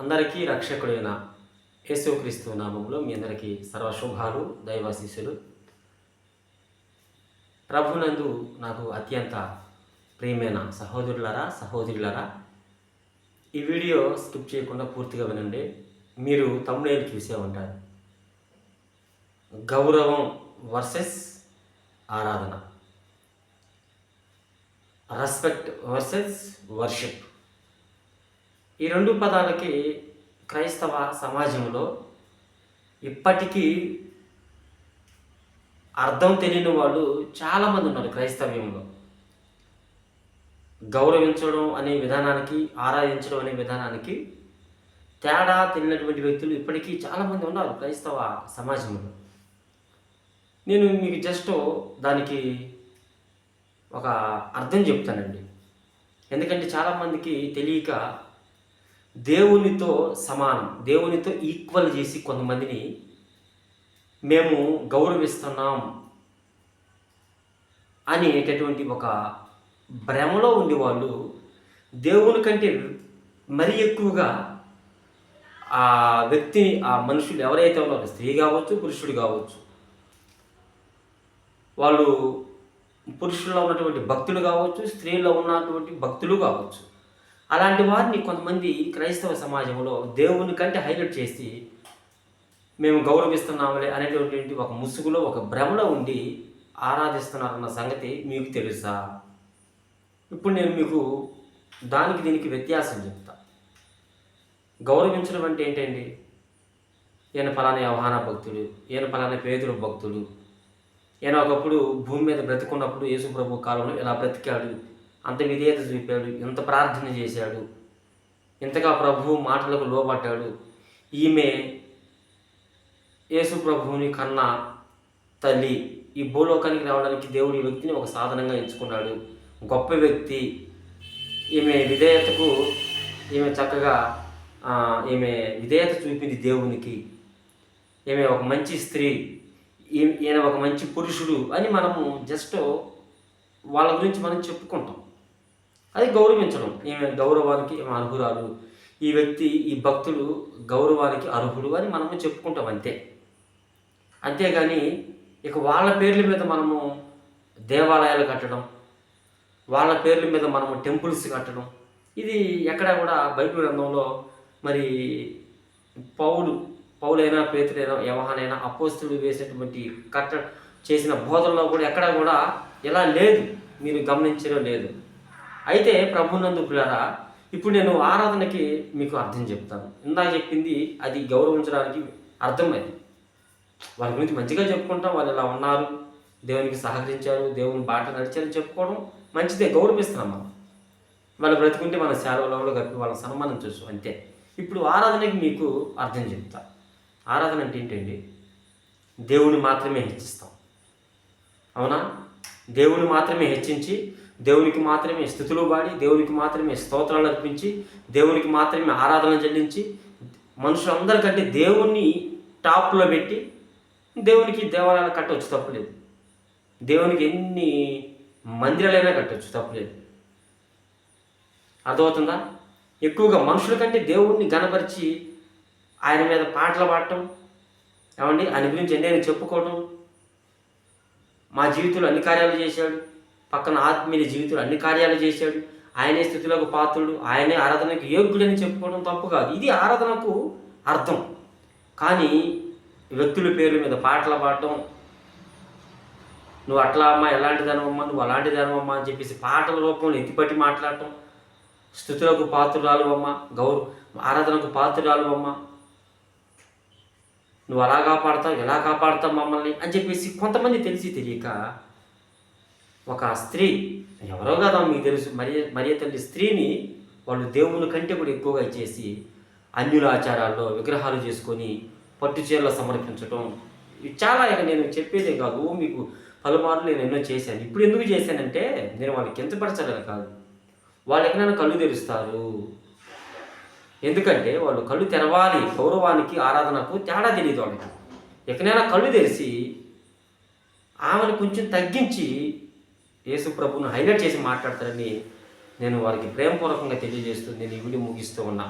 అందరికీ రక్షకుడైన యేసుక్రీస్తు నామంలో మీ అందరికీ సర్వశుభాలు దైవాశీస్సులు. ప్రభునందు నాకు అత్యంత ప్రియమైన సహోదరులరా సహోదరులరా ఈ వీడియో స్కిప్ చేయకుండా పూర్తిగా వినండి. మీరు తమ్ముడేలు చూసే ఉంటారు. గౌరవం వర్సెస్ ఆరాధన. Respect versus worship. ఈ రెండు పదాలకి క్రైస్తవ సమాజంలో ఇప్పటికీ అర్థం తెలియని వాళ్ళు చాలామంది ఉన్నారు క్రైస్తవ్యంలో. గౌరవించడం అనే విధానానికి ఆరాధించడం అనే విధానానికి తేడా తెలియనటువంటి వ్యక్తులు ఇప్పటికీ చాలామంది ఉన్నారు క్రైస్తవ సమాజంలో. నేను మీకు జస్ట్ దానికి ఒక అర్థం చెప్తానండి. ఎందుకంటే చాలామందికి తెలియక దేవునితో సమానం దేవునితో ఈక్వల్ చేసి కొంతమందిని మేము గౌరవిస్తున్నాం అనేటటువంటి ఒక భ్రమలో ఉండేవాళ్ళు. దేవుని కంటే మరీ ఎక్కువగా ఆ వ్యక్తిని ఆ మనుషులు ఎవరైతే ఉన్నారో స్త్రీ కావచ్చు పురుషుడు కావచ్చు వాళ్ళు పురుషుల్లో ఉన్నటువంటి భక్తులు కావచ్చు స్త్రీలో ఉన్నటువంటి భక్తులు కావచ్చు. అలాంటి వారిని కొంతమంది క్రైస్తవ సమాజంలో దేవుని కంటే హైలైట్ చేసి మేము గౌరవిస్తున్నాములే అనేటువంటి ఒక ముసుగులో ఒక భ్రమలో ఉండి ఆరాధిస్తున్నారన్న సంగతి మీకు తెలుసా? ఇప్పుడు నేను మీకు దానికి దీనికి వ్యత్యాసం చెప్తా. గౌరవించడం అంటే ఏంటండి? ఈయన ఫలానా వ్యవహార భక్తుడు ఈయన ఫలానా పేదల భక్తుడు ఈయన ఒకప్పుడు భూమి మీద బ్రతుకున్నప్పుడు యేసుప్రభు కాలంలో ఇలా బ్రతికాడు. అంత విధేయత చూపాడు ఎంత ప్రార్థన చేశాడు ఇంతగా ప్రభువు మాటలకు లోబడ్డాడు. ఈమె యేసు ప్రభువుని కన్న తల్లి ఈ భూలోకానికి రావడానికి దేవుడు ఈ వ్యక్తిని ఒక సాధనంగా ఎంచుకున్నాడు. గొప్ప వ్యక్తి. ఈమె విధేయతకు ఈమె చక్కగా ఈమె విధేయత చూపింది దేవునికి. ఈమె ఒక మంచి స్త్రీ. ఈ- ఈయన ఒక మంచి పురుషుడు అని మనము జస్ట్ వాళ్ళ గురించి మనం చెప్పుకుంటాం. అది గౌరవించడం. ఈమె గౌరవానికి అర్హురాలు. ఈ వ్యక్తి ఈ భక్తులు గౌరవానికి అర్హుడు అని మనము చెప్పుకుంటాం అంతే. అంతేగాని ఇక వాళ్ళ పేర్ల మీద మనము దేవాలయాలు కట్టడం వాళ్ళ పేర్ల మీద మనము టెంపుల్స్ కట్టడం ఇది ఎక్కడ కూడా బైబిల్ గ్రంథంలో మరి పౌలు పౌలైనా పేతులైనా యవహానైనా అపోస్తులు వేసినటువంటి కట్ట చేసిన బోధనలో కూడా ఎక్కడ కూడా ఇలా లేదు. మీరు గమనించడం లేదు. అయితే ప్రభునందు ప్రియారా ఇప్పుడు నేను ఆరాధనకి మీకు అర్థం చెప్తాను. ఇందాక చెప్పింది అది గౌరవించడానికి అర్థం అది వాళ్ళ గురించి మంచిగా చెప్పుకుంటాం వాళ్ళు ఇలా ఉన్నారు దేవునికి సహకరించారు దేవుని బాట నడిచారని చెప్పుకోవడం మంచిదే గౌరవిస్తున్నాం మనం. వాళ్ళు బ్రతుకుంటే మన సేవలో కలిపి వాళ్ళ సన్మానం చూసు అంతే. ఇప్పుడు ఆరాధనకి మీకు అర్థం చెప్తా. ఆరాధన అంటే ఏంటండి? దేవుని మాత్రమే హెచ్చిస్తాం. అవునా? దేవుని మాత్రమే హెచ్చించి దేవునికి మాత్రమే స్థుతులు పాడి దేవునికి మాత్రమే స్తోత్రాలు అర్పించి దేవునికి మాత్రమే ఆరాధన చెల్లించి మనుషులందరికంటే దేవుణ్ణి టాప్లో పెట్టి దేవునికి దేవాలయాలు కట్టవచ్చు తప్పలేదు. దేవునికి ఎన్ని మందిరాలైనా కట్టవచ్చు తప్పలేదు. అర్థమవుతుందా? ఎక్కువగా మనుషుల కంటే దేవుణ్ణి గనపరిచి ఆయన మీద పాటలు పాడటం ఏమండి? ఆయన గురించి ఎన్నైనా చెప్పుకోవడం మా జీవితంలో అన్ని కార్యాలు చేశాడు. పక్కన ఆత్మీయ జీవితంలో అన్ని కార్యాలు చేశాడు. ఆయనే స్థితిలోకి పాత్రుడు. ఆయనే ఆరాధనకు యోగ్యుడని చెప్పుకోవడం తప్పు కాదు. ఇది ఆరాధనకు అర్థం. కానీ వ్యక్తుల పేర్ల మీద పాటలు పాడటం నువ్వు అట్లా అమ్మా ఎలాంటి దానవమ్మా నువ్వు అలాంటి దానవమ్మా అని చెప్పేసి పాటల రూపంలో ఎత్తిపట్టి మాట్లాడటం. స్థుతులకు పాత్రురాలు అమ్మ గౌరవ ఆరాధనకు పాత్రురాలు అమ్మ నువ్వు అలా కాపాడతావు ఎలా కాపాడతావు మమ్మల్ని అని చెప్పేసి కొంతమంది తెలిసి తెలియక ఒక స్త్రీ ఎవరో కదా మీకు తెలుసు మరియ మరియ తల్లి స్త్రీని వాళ్ళు దేవుని కంటే కూడా ఎక్కువగా ఇచ్చేసి అన్యుల ఆచారాల్లో విగ్రహాలు చేసుకొని పట్టు చీరలు సమర్పించడం చాలా ఇక నేను చెప్పేదే కాదు మీకు పలుమార్లు నేను ఎన్నో చేశాను. ఇప్పుడు ఎందుకు చేశానంటే నేను వాళ్ళకి కించపరచాలని కాదు. వాళ్ళు ఎక్కడైనా కళ్ళు తెరుస్తారు. ఎందుకంటే వాళ్ళు కళ్ళు తెరవాలి గౌరవానికి ఆరాధనకు తేడా తెలియదు వాళ్ళకి. ఎక్కడైనా కళ్ళు తెరిచి ఆమెను కొంచెం తగ్గించి యేసు ప్రభును హైలైట్ చేసి మాట్లాడతారని నేను వారికి ప్రేమపూర్వకంగా తెలియజేస్తూ నేను ఈ వీడియో ముగిస్తూ ఉన్నా.